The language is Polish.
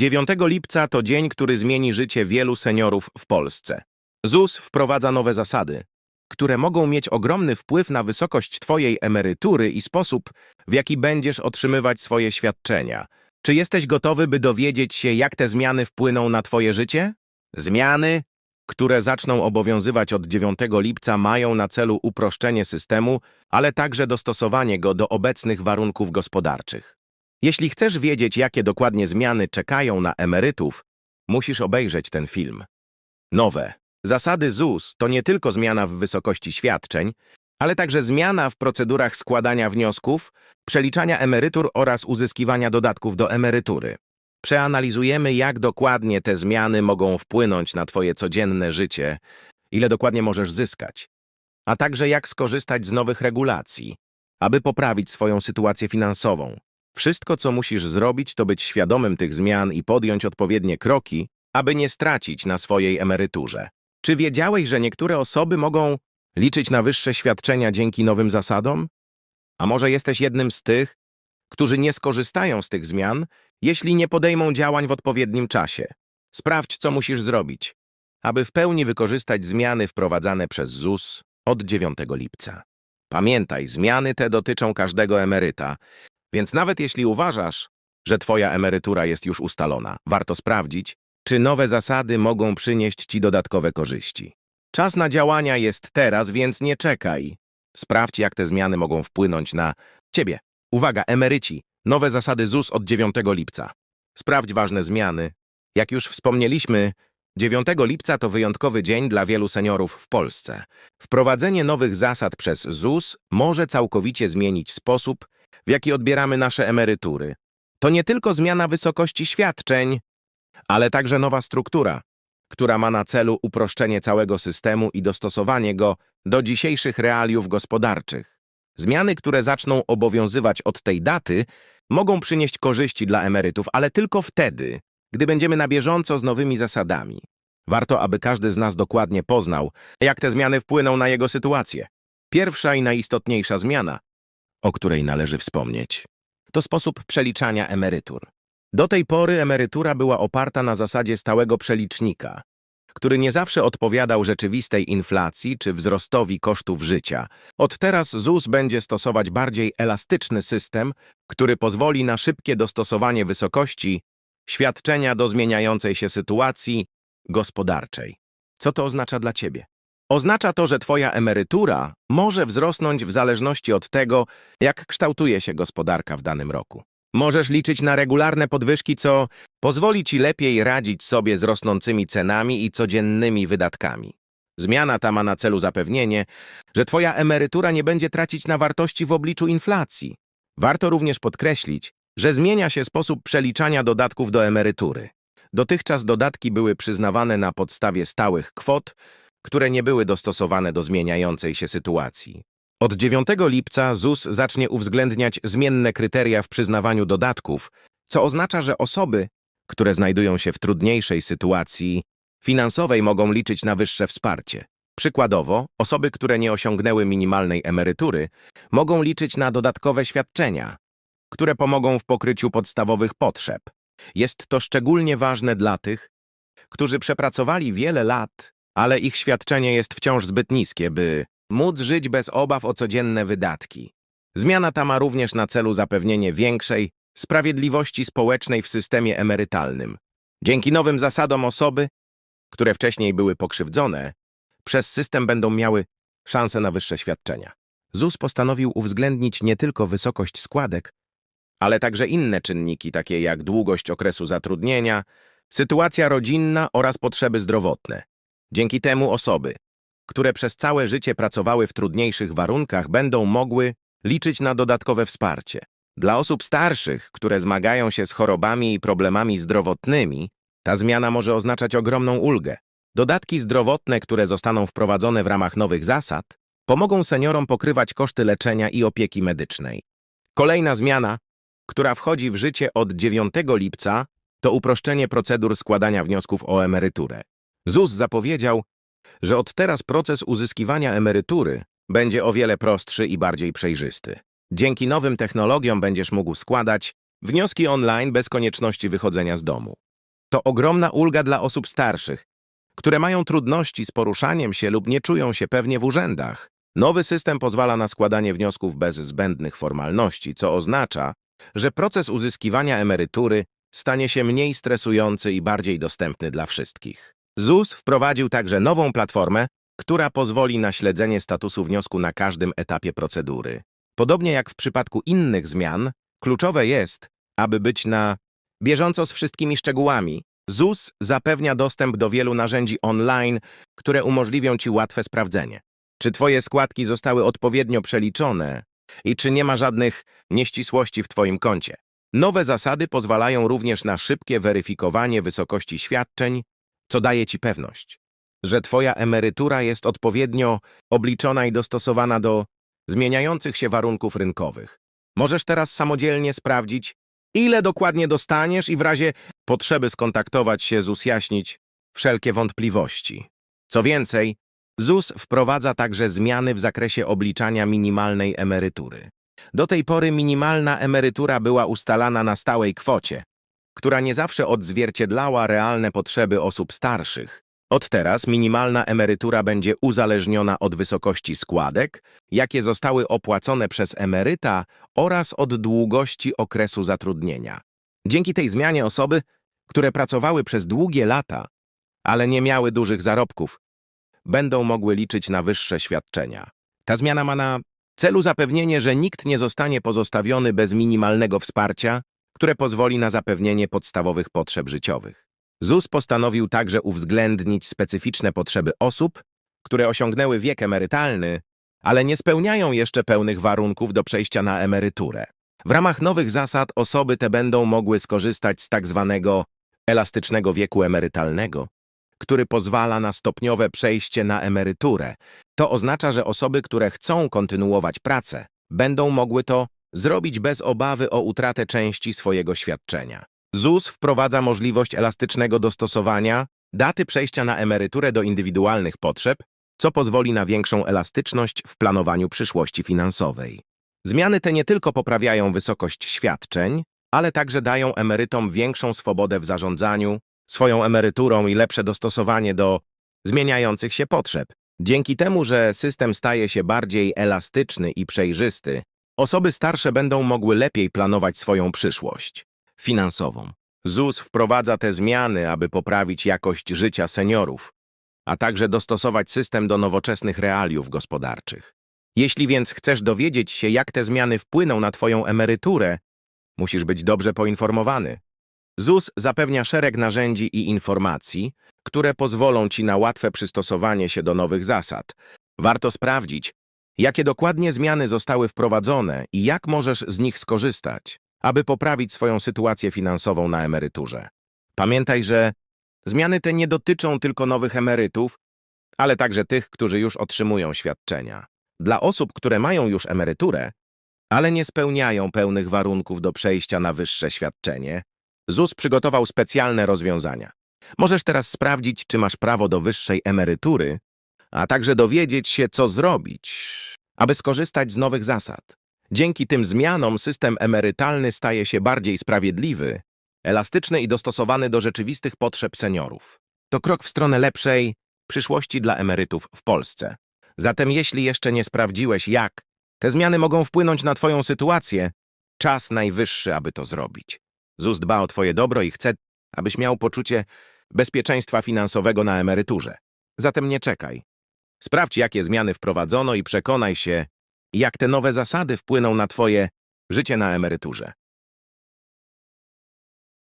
9 lipca to dzień, który zmieni życie wielu seniorów w Polsce. ZUS wprowadza nowe zasady, które mogą mieć ogromny wpływ na wysokość Twojej emerytury i sposób, w jaki będziesz otrzymywać swoje świadczenia. Czy jesteś gotowy, by dowiedzieć się, jak te zmiany wpłyną na Twoje życie? Zmiany, które zaczną obowiązywać od 9 lipca, mają na celu uproszczenie systemu, ale także dostosowanie go do obecnych warunków gospodarczych. Jeśli chcesz wiedzieć, jakie dokładnie zmiany czekają na emerytów, musisz obejrzeć ten film. Nowe. Zasady ZUS to nie tylko zmiana w wysokości świadczeń, ale także zmiana w procedurach składania wniosków, przeliczania emerytur oraz uzyskiwania dodatków do emerytury. Przeanalizujemy, jak dokładnie te zmiany mogą wpłynąć na Twoje codzienne życie, ile dokładnie możesz zyskać, a także jak skorzystać z nowych regulacji, aby poprawić swoją sytuację finansową. Wszystko, co musisz zrobić, to być świadomym tych zmian i podjąć odpowiednie kroki, aby nie stracić na swojej emeryturze. Czy wiedziałeś, że niektóre osoby mogą liczyć na wyższe świadczenia dzięki nowym zasadom? A może jesteś jednym z tych, którzy nie skorzystają z tych zmian, jeśli nie podejmą działań w odpowiednim czasie? Sprawdź, co musisz zrobić, aby w pełni wykorzystać zmiany wprowadzane przez ZUS od 9 lipca. Pamiętaj, zmiany te dotyczą każdego emeryta, więc nawet jeśli uważasz, że Twoja emerytura jest już ustalona, warto sprawdzić, czy nowe zasady mogą przynieść Ci dodatkowe korzyści. Czas na działania jest teraz, więc nie czekaj. Sprawdź, jak te zmiany mogą wpłynąć na Ciebie. Uwaga, emeryci! Nowe zasady ZUS od 9 lipca. Sprawdź ważne zmiany. Jak już wspomnieliśmy, 9 lipca to wyjątkowy dzień dla wielu seniorów w Polsce. Wprowadzenie nowych zasad przez ZUS może całkowicie zmienić sposób, w jaki odbieramy nasze emerytury. To nie tylko zmiana wysokości świadczeń, ale także nowa struktura, która ma na celu uproszczenie całego systemu i dostosowanie go do dzisiejszych realiów gospodarczych. Zmiany, które zaczną obowiązywać od tej daty, mogą przynieść korzyści dla emerytów, ale tylko wtedy, gdy będziemy na bieżąco z nowymi zasadami. Warto, aby każdy z nas dokładnie poznał, jak te zmiany wpłyną na jego sytuację. Pierwsza i najistotniejsza zmiana, o której należy wspomnieć, to sposób przeliczania emerytur. Do tej pory emerytura była oparta na zasadzie stałego przelicznika, który nie zawsze odpowiadał rzeczywistej inflacji czy wzrostowi kosztów życia. Od teraz ZUS będzie stosować bardziej elastyczny system, który pozwoli na szybkie dostosowanie wysokości świadczenia do zmieniającej się sytuacji gospodarczej. Co to oznacza dla Ciebie? Oznacza to, że Twoja emerytura może wzrosnąć w zależności od tego, jak kształtuje się gospodarka w danym roku. Możesz liczyć na regularne podwyżki, co pozwoli Ci lepiej radzić sobie z rosnącymi cenami i codziennymi wydatkami. Zmiana ta ma na celu zapewnienie, że Twoja emerytura nie będzie tracić na wartości w obliczu inflacji. Warto również podkreślić, że zmienia się sposób przeliczania dodatków do emerytury. Dotychczas dodatki były przyznawane na podstawie stałych kwot, które nie były dostosowane do zmieniającej się sytuacji. Od 9 lipca ZUS zacznie uwzględniać zmienne kryteria w przyznawaniu dodatków, co oznacza, że osoby, które znajdują się w trudniejszej sytuacji finansowej mogą liczyć na wyższe wsparcie. Przykładowo, osoby, które nie osiągnęły minimalnej emerytury, mogą liczyć na dodatkowe świadczenia, które pomogą w pokryciu podstawowych potrzeb. Jest to szczególnie ważne dla tych, którzy przepracowali wiele lat, ale ich świadczenie jest wciąż zbyt niskie, by móc żyć bez obaw o codzienne wydatki. Zmiana ta ma również na celu zapewnienie większej sprawiedliwości społecznej w systemie emerytalnym. Dzięki nowym zasadom osoby, które wcześniej były pokrzywdzone, przez system będą miały szansę na wyższe świadczenia. ZUS postanowił uwzględnić nie tylko wysokość składek, ale także inne czynniki, takie jak długość okresu zatrudnienia, sytuacja rodzinna oraz potrzeby zdrowotne. Dzięki temu osoby, które przez całe życie pracowały w trudniejszych warunkach, będą mogły liczyć na dodatkowe wsparcie. Dla osób starszych, które zmagają się z chorobami i problemami zdrowotnymi, ta zmiana może oznaczać ogromną ulgę. Dodatki zdrowotne, które zostaną wprowadzone w ramach nowych zasad, pomogą seniorom pokrywać koszty leczenia i opieki medycznej. Kolejna zmiana, która wchodzi w życie od 9 lipca, to uproszczenie procedur składania wniosków o emeryturę. ZUS zapowiedział, że od teraz proces uzyskiwania emerytury będzie o wiele prostszy i bardziej przejrzysty. Dzięki nowym technologiom będziesz mógł składać wnioski online bez konieczności wychodzenia z domu. To ogromna ulga dla osób starszych, które mają trudności z poruszaniem się lub nie czują się pewnie w urzędach. Nowy system pozwala na składanie wniosków bez zbędnych formalności, co oznacza, że proces uzyskiwania emerytury stanie się mniej stresujący i bardziej dostępny dla wszystkich. ZUS wprowadził także nową platformę, która pozwoli na śledzenie statusu wniosku na każdym etapie procedury. Podobnie jak w przypadku innych zmian, kluczowe jest, aby być na bieżąco z wszystkimi szczegółami. ZUS zapewnia dostęp do wielu narzędzi online, które umożliwią Ci łatwe sprawdzenie. Czy Twoje składki zostały odpowiednio przeliczone i czy nie ma żadnych nieścisłości w Twoim koncie. Nowe zasady pozwalają również na szybkie weryfikowanie wysokości świadczeń, co daje Ci pewność, że Twoja emerytura jest odpowiednio obliczona i dostosowana do zmieniających się warunków rynkowych. Możesz teraz samodzielnie sprawdzić, ile dokładnie dostaniesz i w razie potrzeby skontaktować się z uzjaśnić wszelkie wątpliwości. Co więcej, ZUS wprowadza także zmiany w zakresie obliczania minimalnej emerytury. Do tej pory minimalna emerytura była ustalana na stałej kwocie, która nie zawsze odzwierciedlała realne potrzeby osób starszych. Od teraz minimalna emerytura będzie uzależniona od wysokości składek, jakie zostały opłacone przez emeryta oraz od długości okresu zatrudnienia. Dzięki tej zmianie osoby, które pracowały przez długie lata, ale nie miały dużych zarobków, będą mogły liczyć na wyższe świadczenia. Ta zmiana ma na celu zapewnienie, że nikt nie zostanie pozostawiony bez minimalnego wsparcia, które pozwoli na zapewnienie podstawowych potrzeb życiowych. ZUS postanowił także uwzględnić specyficzne potrzeby osób, które osiągnęły wiek emerytalny, ale nie spełniają jeszcze pełnych warunków do przejścia na emeryturę. W ramach nowych zasad osoby te będą mogły skorzystać z tak zwanego elastycznego wieku emerytalnego, który pozwala na stopniowe przejście na emeryturę. To oznacza, że osoby, które chcą kontynuować pracę, będą mogły to zrobić bez obawy o utratę części swojego świadczenia. ZUS wprowadza możliwość elastycznego dostosowania daty przejścia na emeryturę do indywidualnych potrzeb, co pozwoli na większą elastyczność w planowaniu przyszłości finansowej. Zmiany te nie tylko poprawiają wysokość świadczeń, ale także dają emerytom większą swobodę w zarządzaniu swoją emeryturą i lepsze dostosowanie do zmieniających się potrzeb. Dzięki temu, że system staje się bardziej elastyczny i przejrzysty, osoby starsze będą mogły lepiej planować swoją przyszłość finansową. ZUS wprowadza te zmiany, aby poprawić jakość życia seniorów, a także dostosować system do nowoczesnych realiów gospodarczych. Jeśli więc chcesz dowiedzieć się, jak te zmiany wpłyną na Twoją emeryturę, musisz być dobrze poinformowany. ZUS zapewnia szereg narzędzi i informacji, które pozwolą Ci na łatwe przystosowanie się do nowych zasad. Warto sprawdzić, jakie dokładnie zmiany zostały wprowadzone i jak możesz z nich skorzystać, aby poprawić swoją sytuację finansową na emeryturze. Pamiętaj, że zmiany te nie dotyczą tylko nowych emerytów, ale także tych, którzy już otrzymują świadczenia. Dla osób, które mają już emeryturę, ale nie spełniają pełnych warunków do przejścia na wyższe świadczenie, ZUS przygotował specjalne rozwiązania. Możesz teraz sprawdzić, czy masz prawo do wyższej emerytury, a także dowiedzieć się, co zrobić, aby skorzystać z nowych zasad. Dzięki tym zmianom system emerytalny staje się bardziej sprawiedliwy, elastyczny i dostosowany do rzeczywistych potrzeb seniorów. To krok w stronę lepszej przyszłości dla emerytów w Polsce. Zatem jeśli jeszcze nie sprawdziłeś, jak te zmiany mogą wpłynąć na Twoją sytuację, czas najwyższy, aby to zrobić. ZUS dba o Twoje dobro i chce, abyś miał poczucie bezpieczeństwa finansowego na emeryturze. Zatem nie czekaj. Sprawdź, jakie zmiany wprowadzono i przekonaj się, jak te nowe zasady wpłyną na Twoje życie na emeryturze.